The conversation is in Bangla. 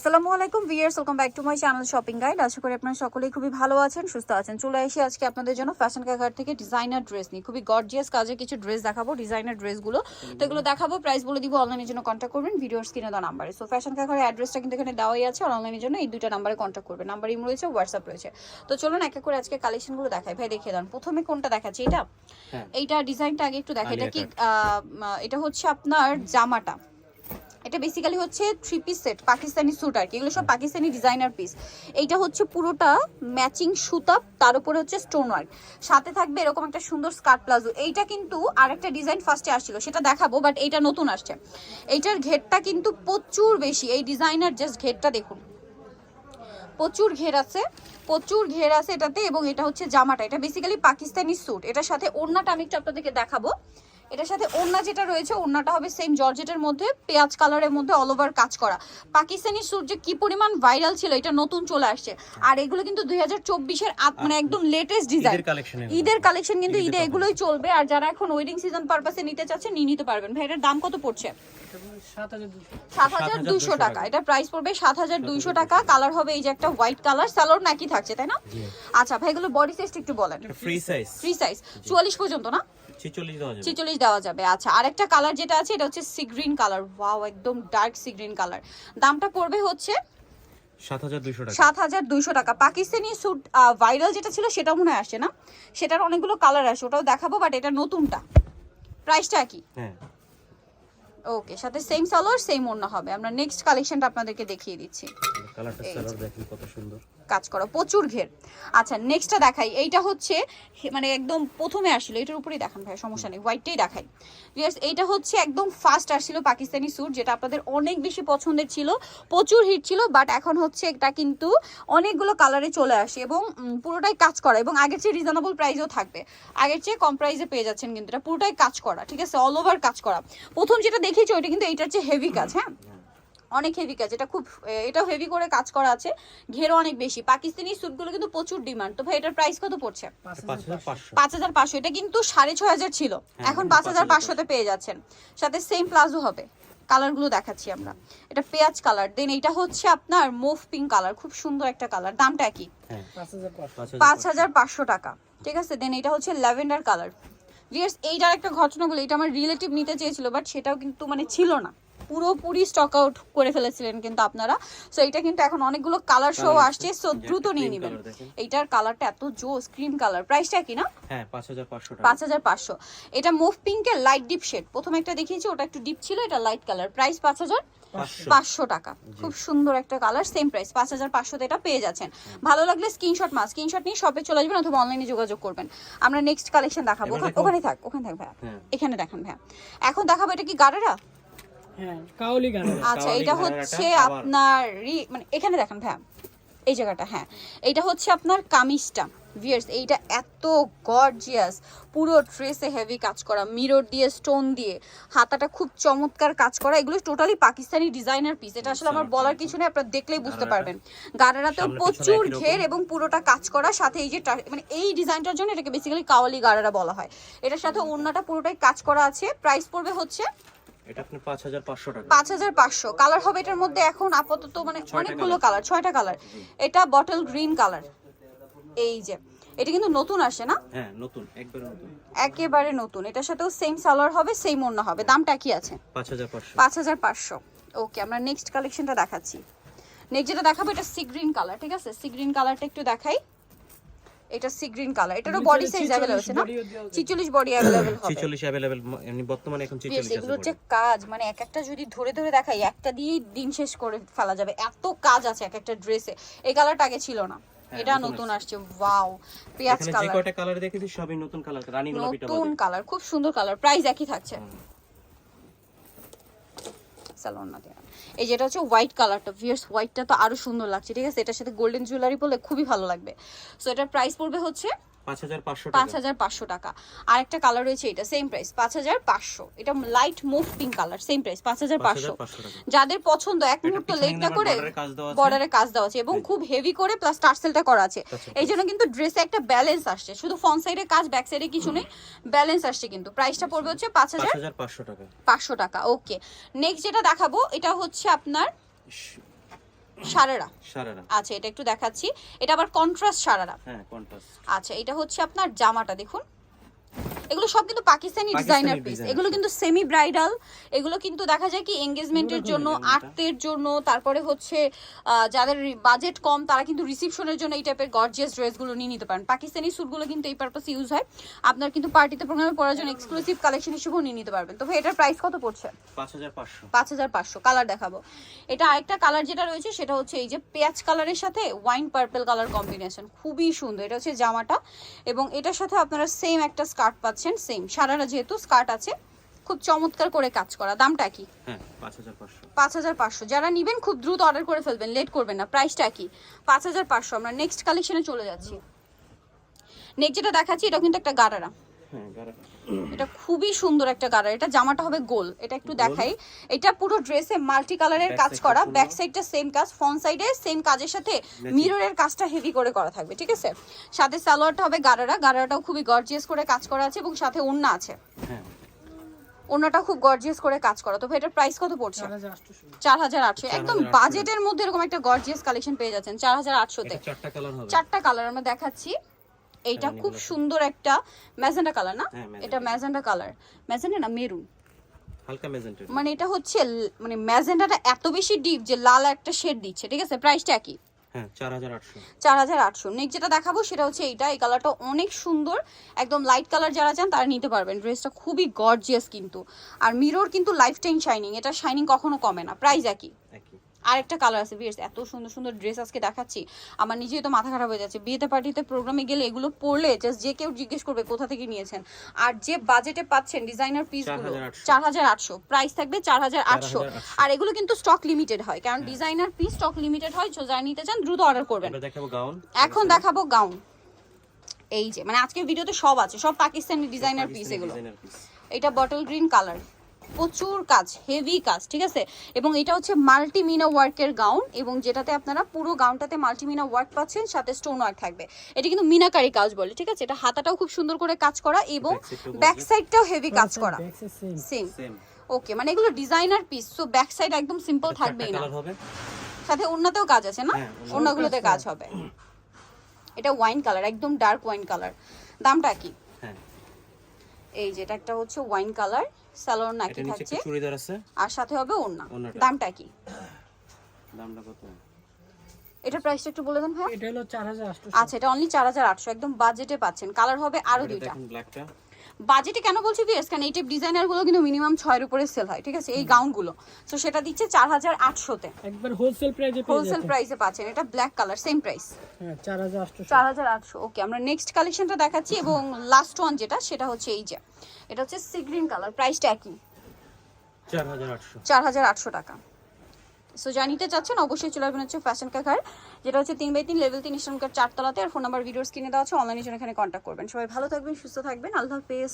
আসসালামু আলাইকুম viewers welcome back to my channel shopping guide. আশা করি আপনারা সকলেই খুবই ভালো আছেন সুস্থ আছেন। চলে এসে আজকে আপনাদের জন্য ফ্যাশন কাকার থেকে ডিজাইনার ড্রেস নিয়ে। খুবই গর্জিয়াস কাজের কিছু ড্রেস দেখাবো ডিজাইনার ড্রেসগুলো। তো এগুলো দেখাবো প্রাইস বলে দিব অনলাইনের জন্য কন্ট্যাক্ট করবেন ভিডিওর স্ক্রিনে দেওয়া নাম্বারে সো ফ্যাশন কাকারের অ্যাড্রেসটা কিন্তু এখানে দেওয়াই আছে আর অনলাইনের জন্য এই দুইটা নাম্বারে কন্ট্যাক্ট করবেন। নাম্বার ইম রয়েছে হোয়াটসঅ্যাপ রয়েছে। তো চলুন এক এক করে আজকে কালেকশনগুলো দেখাই। ভাই দেখিয়ে দেন। প্রথমে কোনটা দেখাচ্ছি? এটা হ্যাঁ। এইটা ডিজাইনটা আগে একটু দেখাই। এটা কি এটা হচ্ছে আপনার জামাটা। এটা বেসিক্যালি হচ্ছে three piece set Pakistani suit আর কি। এগুলো সব পাকিস্তানি ডিজাইনার পিস এইটা হচ্ছে পুরোটা ম্যাচিং সুতা তার উপরে হচ্ছে স্টোন ওয়ার্ক সাথে থাকবে এরকম একটা সুন্দর স্কার্ট প্লাজো। এইটা কিন্তু আরেকটা ডিজাইন ফার্স্টে আসছিল, সেটা দেখাবো বাট এইটা নতুন আসছে। এইটার ঘেরটা কিন্তু প্রচুর বেশি। এই ডিজাইনার জাস্ট ঘেরটা দেখুন। প্রচুর ঘের আছে, প্রচুর ঘের আছে এটাতে, এবং এটা হচ্ছে জামাটা। এটা বেসিক্যালি পাকিস্তানি স্যুট এটার সাথে ওড়নাটা আমি একটু আপনাদেরকে দেখাবো। এটার সাথে ওড়না যেটা রয়েছে ওড়নাটা হবে সেম জর্জেটের মধ্যে পেঁয়াজ কালারের মধ্যে অল ওভার কাজ করা। পাকিস্তানি স্যুট যে কি পরিমাণ ভাইরাল ছিল এটা নতুন চলে আসছে। আর এগুলো কিন্তু দুই হাজার চব্বিশের মানে একদম লেটেস্ট ডিজাইন ঈদের কালেকশন কিন্তু ঈদে ঈদে এগুলোই চলবে। আর যারা এখন ওয়েডিং সিজন পারপাসে নিতে চাচ্ছে নিয়ে নিতে পারবেন। ভাই এটার দাম কত পড়ছে? সাত হাজার দুইশো টাকা। এটা প্রাইস পড়বে সাত হাজার দুইশো টাকা। কালার হবে এই যে একটা হোয়াইট কালার স্যালোর নাকি থাকছে তাই না? আচ্ছা ভাই এগুলো বডি সাইজটা একটু বলেন। ফ্রি সাইজ ফ্রি সাইজ চুয়াল্লিশ পর্যন্ত না? ছিচল্লিশ দেওয়া যাবে। আচ্ছা আরেকটা কালার যেটা আছে এটা হচ্ছে সি গ্রিন কালার ওয়াও একদম ডার্ক সি গ্রিন কালার দামটা পড়বে হচ্ছে সাত হাজার দুইশো টাকা। পাকিস্তানি স্যুট ভাইরাল যেটা ছিল সেটা মনে হয় আসছে না? সেটার অনেকগুলো কালার আসে ওটাও দেখাবো বাট এটা নতুনটা। প্রাইসটা কি? হ্যাঁ। ওকে সাথে সেম সালোয়ার সেম হবে। আমরা নেক্সট কালেকশনটা আপনাদেরকে দেখিয়ে দিচ্ছি। কালারটা সালোয়ার দেখেন কত সুন্দর। কাজ করা প্রচুর ঘের। আচ্ছা নেক্সটটা দেখাই। এইটা হচ্ছে মানে একদম প্রথমে আসছিল এটার উপরেই দেখান ভাই সমস্যা নেই হোয়াইটটাই দেখাই। Viewers, এইটা হচ্ছে একদম ফার্স্ট আসছিল পাকিস্তানি স্যুট যেটা আপনাদের অনেক বেশি পছন্দের ছিল প্রচুর হিট ছিল বাট এখন হচ্ছে এটা কিন্তু অনেকগুলো কালারে চলে আসে এবং পুরোটাই কাজ করা এবং আগের চেয়ে রিজনেবল প্রাইসও থাকবে। আগের চেয়ে কম প্রাইসে পেয়ে যাচ্ছেন কিন্তু এটা পুরোটাই কাজ করা ঠিক আছে? অল ওভার কাজ করা। প্রথম যেটা দেখিয়েছি ওইটা কিন্তু এইটার চেয়ে হেভি কাজ হ্যাঁ অনেক হেভি কাজ এটা খুব এটা হেভি করে কাজ করা আছে। ঘেরও অনেক বেশি। পাকিস্তানি স্যুটগুলো কিন্তু প্রচুর ডিমান্ড তো ভাই এটার প্রাইস কত পড়ছে? পাঁচ হাজার পাঁচশো। এটা কিন্তু সাড়ে ছয় হাজার ছিল। হ্যাঁ, এখন পাঁচ হাজার 5,500 পাঁচশোতে পেয়ে যাচ্ছেন। সাথে সেম প্লাজো হবে। কালারগুলো দেখাচ্ছি আমরা। এটা পেঁয়াজ কালার দেন এটা হচ্ছে আপনার মুভ পিঙ্ক কালার খুব সুন্দর একটা কালার দামটা কি হ্যাঁ পাঁচ হাজার পাঁচশো। টাকা। ঠিক আছে? দেন এটা হচ্ছে ল্যাভেন্ডার কালার ভিয়ার্স এইটার একটা ঘটনা বলে। এটা আমার রিলেটিভ নিতে চেয়েছিল বাট সেটাও কিন্তু মানে ছিল না। পুরোপুরি স্টক আউট করে ফেলেছিলেন কিন্তু আপনারা। সো এটা কিন্তু এখন অনেকগুলো কালার শো আসছে। সো দ্রুত নিয়ে নেবেন। এইটার কালারটা এত জোস ক্রিম কালার প্রাইসটা কি না? হ্যাঁ পাঁচ হাজার পাঁচশো টাকা। এটা মুভ পিঙ্কের লাইট ডিপ শেড প্রথমে একটা দেখিয়েছি ওটা একটু ডিপ ছিল এটা লাইট কালার প্রাইস পাঁচ হাজার পাঁচশো। পাঁচশো টাকা। খুব সুন্দর একটা কালার সেম প্রাইস পাঁচ হাজার পাঁচশোতে এটা পেয়ে যাচ্ছেন। ভালো লাগলে স্ক্রিনশট মাস। স্ক্রিনশট নিয়ে শপে চলে আসবেন অথবা অনলাইনে যোগাযোগ করবেন। আমরা নেক্সট কালেকশন দেখাবো। ওখানে- থাক ওখানে থাক ভাইয়া। হ্যাঁ। এখানে দেখেন ভাইয়া। এখন দেখাবো এটা কি গাড়েরা আচ্ছা কাওয়ালি এটা হচ্ছে আপনার মানে এখানে দেখেন ভাইয়া এই জায়গাটা হ্যাঁ। এটা হচ্ছে আপনার কামিজটা ভিয়ার্স এইটা এত গর্জিয়াস পুরো ড্রেসে হেভি কাজ করা মিরর দিয়ে স্টোন দিয়ে হাতাটা খুব চমৎকার কাজ করা এগুলো টোটালি পাকিস্তানি ডিজাইনার পিস এটা আসলে আমার বলার কিছু নেই আপনারা দেখলেই বুঝতে পারবেন। গাড়ারাতেও সামনে প্রচুর ঘের এবং পুরোটা কাজ করা সাথে এই যে মানে এই ডিজাইনটার জন্য এটাকে বেসিক্যালি কাওয়ালি গাড়ারা বলা হয়। এটার সাথে অন্যটা পুরোটাই কাজ করা আছে। প্রাইস পড়বে হচ্ছে এটা আপনি পাঁচ হাজার পাঁচশো টাকা। পাঁচ হাজার পাঁচশো। কালার হবে এটার মধ্যে এখন আপাতত মানে অনেকগুলো কালার ছয়টা কালার এটা বটল গ্রিন কালার এই যে এটা কিন্তু নতুন আসে না? হ্যাঁ নতুন একবার নতুন। একেবারে নতুন। এটার সাথেও সেম সালোয়ার হবে সেম ওড়না হবে। দামটা কি আছে? পাঁচ হাজার পাঁচশো। ওকে আমরা নেক্সট কালেকশনটা দেখাচ্ছি। নেক্সট যেটা দেখাবো এটা সি গ্রিন কালার ঠিক আছে? সি গ্রিন কালারটা একটু দেখাই। এটা সি গ্রিন কালার এটারও বডি সাইজ অ্যাভেলেবল আছে না? চিচল্লিশ বডি অ্যাভেলেবল হবে। ছিচল্লিশ অ্যাভেলেবেল এমনি বর্তমানে এখন Yes, ছিচল্লিশ এগুলো আছে হচ্ছে কাজ। মানে এক একটা যদি ধরে ধরে দেখাই একটা দিয়েই দিন শেষ করে ফেলা যাবে। এত কাজ আছে এক একটা ড্রেসে এই কালারটা আগে ছিল না। হ্যাঁ, এটা নতুন আসছে। ওয়াও পেঁয়াজ এখানে যে কালার কয়টা কালার দেখেছি সবই নতুন কালার রানী গোলাপিটা নতুন কালার খুব সুন্দর কালার প্রাইস একই থাকছে। সালোয়ার দেয়া। এই যেটা হচ্ছে হোয়াইট কালারটা ভিয়ার্স হোয়াইটটা তো আরও সুন্দর লাগছে, ঠিক আছে এটার সাথে গোল্ডেন জুয়েলারি বলে খুবই ভালো লাগবে সো এটার প্রাইস পড়বে হচ্ছে পাঁচ হাজার পাঁচশো পাঁচ টাকা হাজার পাঁচশো টাকা। আরেকটা কালার রয়েছে এটা সেম প্রাইস পাঁচ হাজার পাঁচশো। এটা light mauve pink colour same price পাঁচ হাজার পাঁচশো। 5,500 যাদের পছন্দ এক মুহূর্ত লেটটা করে। বর্ডারে কাজ দেওয়া আছে। এবং খুব হেভি করে প্লাস টার্সেলটা করা আছে। এই জন্য কিন্তু ড্রেসে একটা ব্যালেন্স আসছে। শুধু ফ্রন্ট সাইডে কাজ ব্যাক সাইডে কিছু নেই ব্যালেন্স আসছে কিন্তু। প্রাইসটা পড়বে হচ্ছে পাঁচ পাঁচ হাজার হাজার পাঁচশো টাকা। পাঁচশো টাকা ওকে নেক্সট যেটা দেখাবো এটা হচ্ছে আপনার সারারা সারারা আচ্ছা এটা একটু দেখাচ্ছি। এটা আবার কন্ট্রাস্ট সারারা হ্যাঁ কন্ট্রাস্ট আচ্ছা এটা হচ্ছে আপনার জামাটা দেখুন। এগুলো সব কিন্তু পাকিস্তানি ডিজাইনার পিস এগুলো কিন্তু সেমি ব্রাইডাল এগুলো কিন্তু দেখা যায় কি এঙ্গেজমেন্টের জন্য। আর্টের জন্য তারপরে হচ্ছে যাদের বাজেট কম তারা কিন্তু রিসিপশনের জন্য এই টাইপের গর্জিয়াস ড্রেসগুলো নিয়ে নিতে পারেন। পাকিস্তানি স্যুটগুলো কিন্তু এই পারপাস ইউজ হয়। আপনার কিন্তু পার্টিতে প্রোগ্রামে পড়ার জন্য এক্সক্লুসিভ কালেকশন হিসেবেও নিয়ে নিতে পারবেন। তো ভাই এটার প্রাইস কত পড়ছে? পাঁচ হাজার পাঁচশো। কালার দেখাবো। এটা আরেকটা কালার যেটা রয়েছে সেটা হচ্ছে এই যে পেঁয়াজ কালারের সাথে ওয়াইন পার্পল কালার কম্বিনেশন খুবই সুন্দর। এটা হচ্ছে জামাটা। এবং এটার সাথে আপনারা সেম একটা স্কার্ট পাচ্ছেন। সেম সারারা যেহেতু স্কার্ট আছে খুব চমৎকার করে কাজ করা। দামটা কি হ্যাঁ পাঁচ হাজার পাঁচশো। যারা নিবেন খুব দ্রুত অর্ডার করে ফেলবেন লেট করবেন না। প্রাইসটা কি পাঁচ হাজার পাঁচশো। আমরা নেক্সট কালেকশনে চলে যাচ্ছি। নেক্সট যেটা দেখাচ্ছি এটা কিন্তু একটা গারারা। এটা খুবই সুন্দর একটা কালার এটা জামাটা হবে গোল এটা একটু দেখাই। এটা পুরো ড্রেসে মাল্টি কালারের কাজ করা ব্যাক সাইডটা সেম কাজ ফ্রন্ট সাইডে সেম কাজের সাথে মিররের কাজটা হেভি করে করা থাকবে ঠিক আছে? সাথে সালোয়ারটা হবে গারারা গারারাটাও খুবই গর্জিয়াস করে কাজ করা আছে এবং সাথে ওড়না আছে। হ্যাঁ। ওড়নাটা খুব গর্জিয়াস করে কাজ করা। তো এটার প্রাইস কত পড়ছে? চার হাজার আটশো একদম বাজেটের মধ্যে এরকম একটা গর্জিয়াস কালেকশন পেয়ে যাচ্ছেন চার হাজার আটশোতে। কালার হবে। চারটা কালার আমরা দেখাচ্ছি। এইটা রানী খুব সুন্দর একটা ম্যাজেন্ডা কালার না? হ্যাঁ, এটা ম্যাজেন্ডা কালার। ম্যাজেন্ডা না মেরুন। হালকা মানে এটা হচ্ছে মানে ম্যাজেন্ডাটা এত বেশি ডিপ যে লাল একটা শেড দিচ্ছে ঠিক আছে? প্রাইসটা একই। হ্যাঁ চার হাজার আটশো। নেক্সট যেটা দেখাবো সেটা হচ্ছে এইটা। এই কালারটা অনেক সুন্দর। একদম লাইট কালার যারা চান তারা নিতে পারবেন। ড্রেসটা খুবই গর্জিয়াস কিন্তু। আর মিরর কিন্তু লাইফ টাইম শাইনিং এটা শাইনিং কখনো কমে না। প্রাইস একই। আরেকটা কালার আছে বিয়ের এত সুন্দর সুন্দর ড্রেস আজকে দেখাচ্ছি। আমার নিজেই তো মাথা খারাপ হয়ে যাচ্ছে। বিয়েতে পার্টিতে প্রোগ্রামে গেলে এগুলো পরলে জাস্ট যে কেউ জিজ্ঞেস করবে কোথা থেকে নিয়েছেন। আর যে বাজেটে পাচ্ছেন ডিজাইনার পিসগুলো 4,800 চার হাজার আটশো। প্রাইস থাকবে চার হাজার আটশো। আর এগুলো কিন্তু স্টক লিমিটেড হয় কারণ ডিজাইনার পিস স্টক লিমিটেড হয় যারা নিতে চান দ্রুত অর্ডার করবেন। এখন দেখাবো গাউন এই যে মানে আজকের ভিডিওতে সব আছে সব পাকিস্তানি ডিজাইনার পিস এগুলো। এটা বটল গ্রিন কালার প্রচুর কাজ হেভি কাজ ঠিক আছে? এবং এটা হচ্ছে মাল্টি মিনা ওয়ার্কের গাউন এবং যেটাতে আপনারা পুরো গাউনটাতে মাল্টি মিনা ওয়ার্ক পাচ্ছেন সাথে স্টোন ওয়ার্ক থাকবে। এটা কিন্তু মিনাকারি কাজ বলে ঠিক আছে? এটা হাতাটাও খুব সুন্দর করে কাজ করা এবং ব্যাক সাইডটাও হেভি কাজ করা। সেম ওকে মানে এগুলো designer piece so back side একদম সিম্পল থাকবেই না। সাথে অন্যতেও কাজ আছে না? হ্যাঁ, অন্য- অন্যগুলোতে কাজ হবে। এটা ওয়াইন কালার একদম ডার্ক ওয়াইন কালার দামটা কি? হ্যাঁ। এই যেটা একটা হচ্ছে ওয়াইন কালার স্যালোর নাকি এটা নিচে থাকছে। একটা চুড়িদার আছে। আর সাথে হবে ওড়না। দামটা কি? দামটা কত? এটার প্রাইসটা একটু বলে দেন ভাই। এটা হলো চার হাজার আটশো। আচ্ছা এটা অনলি চার হাজার আটশো একদম বাজেটে পাচ্ছেন। কালার হবে আরও এটা দুইটা। দেখুন ব্ল্যাকটা বাজেটে কেন বলছি বিয়ার্স কারণ এই টাইপ ডিজাইনারগুলো কিন্তু মিনিমাম ছয়ের উপরে সেল হয় ঠিক আছে? এই গাউনগুলো তো সেটা দিচ্ছে চার হাজার আটশোতে। একবার হোলসেল প্রাইসে হোলসেল প্রাইসে পাচ্ছেন। এটা ব্ল্যাক কালার সেম প্রাইস চার হাজার আটশো চার হাজার আটশো ওকে আমরা নেক্সট কালেকশনটা দেখাচ্ছি এবং লাস্ট ওয়ান যেটা সেটা হচ্ছে এই যে। এটা হচ্ছে সি গ্রিন কালার প্রাইসটা একই। চার হাজার আটশো টাকা। সো যা নিতে চাচ্ছেন, অবশ্যই চলে আসবেন হচ্ছে ফ্যাশন কাকার যেটা হচ্ছে তিন বাই তিন লেভেল তিন স্টেশনকার চারতলাতে আর ফোন নাম্বার ভিডিওস কিনে দেওয়া আছে অনলাইনে জন্য এখানে কন্ট্যাক্ট করবেন। সবাই ভালো থাকবেন, সুস্থ থাকবেন, আল্লাহ হাফেজ।